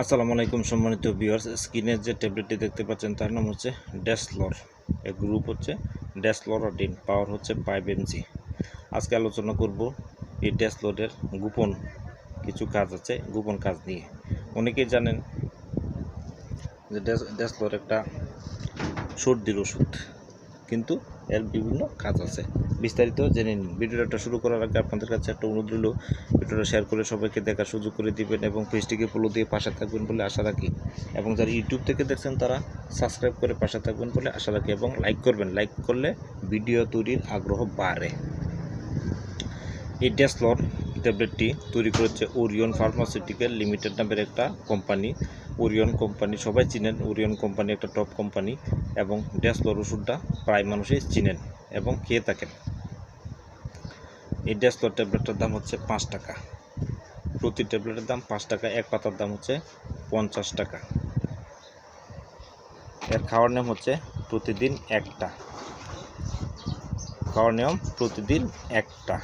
আসসালামু আলাইকুম সম্মানিত ভিউয়ার্স। স্ক্রিনে যে ট্যাবলেটটি দেখতে পাচ্ছেন, তার নাম হচ্ছে ড্যাসলর এর গ্রুপ হচ্ছে ড্যাসলরাডিন পাওয়ার হচ্ছে ফাইভ এমজি। আজকে আলোচনা করব এই ড্যাসলরের গোপন কিছু কাজ আছে, গোপন কাজ নিয়ে। অনেকেই জানেন যে ড্যাস ড্যাসলর একটা সর্দির ওষুধ, কিন্তু এর বিভিন্ন কাজ আছে। বিস্তারিত জেনে নিন। ভিডিওটা শুরু করার আগে আপনাদের কাছে একটা অনুরোধ রইল, ভিডিওটা শেয়ার করে সবাইকে দেখার সুযোগ করে দিবেন এবং পেজটিকে ফলো দিয়ে পাশে থাকবেন বলে আশা রাখি। এবং যারা ইউটিউব থেকে দেখছেন তারা সাবস্ক্রাইব করে পাশে থাকবেন বলে আশা রাখি এবং লাইক করবেন। লাইক করলে ভিডিও তৈরির আগ্রহ বাড়ে। এই ড্যাসলর ট্যাবলেটটি তৈরি করেছে ওরিয়ন ফার্মাসিউটিক্যাল লিমিটেড নামের একটা কোম্পানি ওরিয়ন কোম্পানি সবাই চিনেন। ওরিয়ন কোম্পানি একটা টপ কোম্পানি এবং ড্যাসলর ওষুধটা প্রায় মানুষই চিনেন। এবং খেয়ে থাকেন। এই ড্যাসলর ট্যাবলেটটার দাম হচ্ছে পাঁচ টাকা। প্রতি ট্যাবলেটের দাম পাঁচ টাকা, এক পাতার দাম হচ্ছে পঞ্চাশ টাকা। এর খাওয়ার নিয়ম হচ্ছে প্রতিদিন একটা। খাওয়ার নিয়ম প্রতিদিন একটা।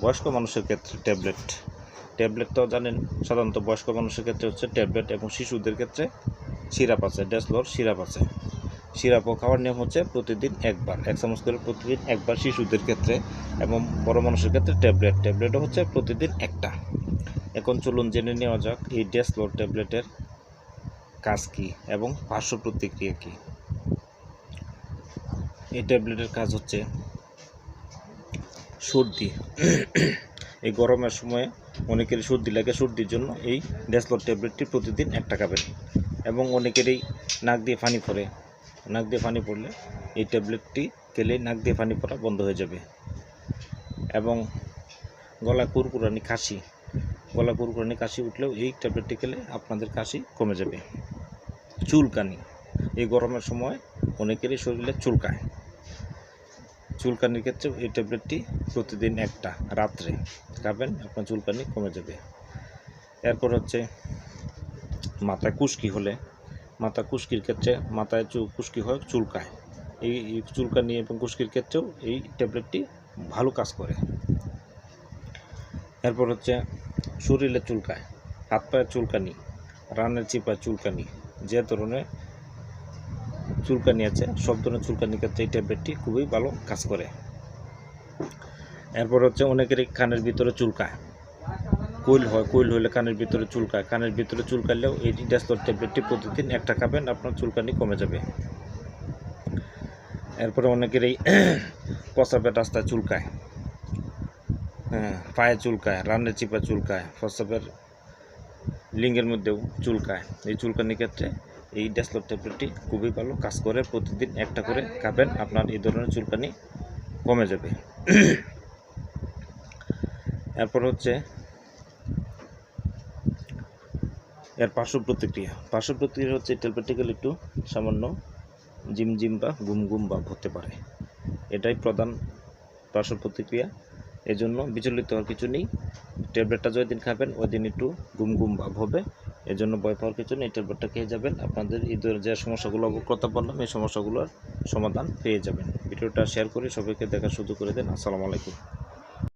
বয়স্ক মানুষের ক্ষেত্রে ট্যাবলেট। ট্যাবলেট তো জানেন, সাধারণত বয়স্ক মানুষের ক্ষেত্রে হচ্ছে ট্যাবলেট এবং শিশুদের ক্ষেত্রে সিরাপ আছে ড্যাসলোর সিরাপ আছে। সিরাপও খাওয়ার নিয়ম হচ্ছে প্রতিদিন একবার, এক চামচ করে প্রতিদিন একবার শিশুদের ক্ষেত্রে এবং বড় মানুষের ক্ষেত্রে ট্যাবলেট। ট্যাবলেটও হচ্ছে প্রতিদিন একটা। এখন চলুন জেনে নেওয়া যাক, এই ড্যাসলোর ট্যাবলেটের কাজ কী এবং পার্শ্ব প্রতিক্রিয়া কী? এই ট্যাবলেটের কাজ হচ্ছে সর্দি। এই গরমের সময়ে অনেকেরই সর্দি লাগে সর্দির জন্য এই ড্যাসলর ট্যাবলেটটি প্রতিদিন একটা খাবেন এবং অনেকেরই নাক দিয়ে পানি পড়ে। নাক দিয়ে পানি পড়লে এই ট্যাবলেটটি খেলে নাক দিয়ে পানি পড়া বন্ধ হয়ে যাবে। এবং গলা কুরকুরানি কাশি, গলা কুরকুরানি কাশি উঠলেও এই ট্যাবলেটটি খেলে আপনাদের কাশি কমে যাবে। চুলকানি, এই গরমের সময় অনেকেরই শরীরে চুলকায়। চুলকানির ক্ষেত্রে এই ট্যাবলেটটি প্রতিদিন একটা, রাত্রে। খাবেন আপনার চুলকানি কমে যাবে। এরপর হচ্ছে মাথায় কুশকি হলে মাথা কুশকির ক্ষেত্রে মাথায় চু কুশকি হয়, চুলকায়। এই চুলকানি এবং কুশকির ক্ষেত্রেও এই ট্যাবলেটটি ভালো কাজ করে। এরপর হচ্ছে শরীরে চুলকায়, হাত পায়ের চুলকানি, রানের চিপায় চুলকানি, যে ধরনের চুলকানি আছে, সব ধরনের চুলকানির ক্ষেত্রে এই ট্যাবলেটটি খুবই ভালো কাজ করে। এরপর হচ্ছে অনেকেরই কানের ভিতরে চুলকায়। কোইল হয় কোইল হলে কানের ভিতরে চুলকায়। কানের ভিতরে চুলকালেও এই ড্যাসলোর ট্যাবলেটটি প্রতিদিন একটা খাবেন, আপনার চুলকানি কমে যাবে। এরপরে অনেকেরই প্রস্রাবের রাস্তায় চুলকায়। হ্যাঁ পায়ে চুলকায় রান্নের চিপা চুলকায় প্রস্রাবের লিঙ্গের মধ্যেও চুলকায়। এই চুলকানির ক্ষেত্রে এই ড্যাসলর ট্যাবলেটটি খুবই ভালো কাজ করে, প্রতিদিন একটা করে খাবেন, আপনার এই ধরনের চুলকানি কমে যাবে। এরপর হচ্ছে এর পার্শ্ব প্রতিক্রিয়া। পার্শ্ব প্রতিক্রিয়া হচ্ছে খেলে একটু সামান্য জিম জিম বা গুম গুম ভাব হতে পারে। এটাই প্রধান পার্শ্ব প্রতিক্রিয়া। এজন্য বিচলিত হওয়ার কিছু নেই। ট্যাবলেটটা দিন খাবেন ওই দিন একটু গুম গুম ভাব হবে। এজন্য ভয় পাওয়ার কিছু নেই। ট্যাবলেটটা খেয়ে যাবেন। আপনাদের ঈদের যে সমস্যাগুলো কথা বললাম, এই সমস্যাগুলোর সমাধান পেয়ে যাবেন। ভিডিওটা শেয়ার করে সবাইকে দেখার সুযোগ করে দেন। আসসালামু আলাইকুম।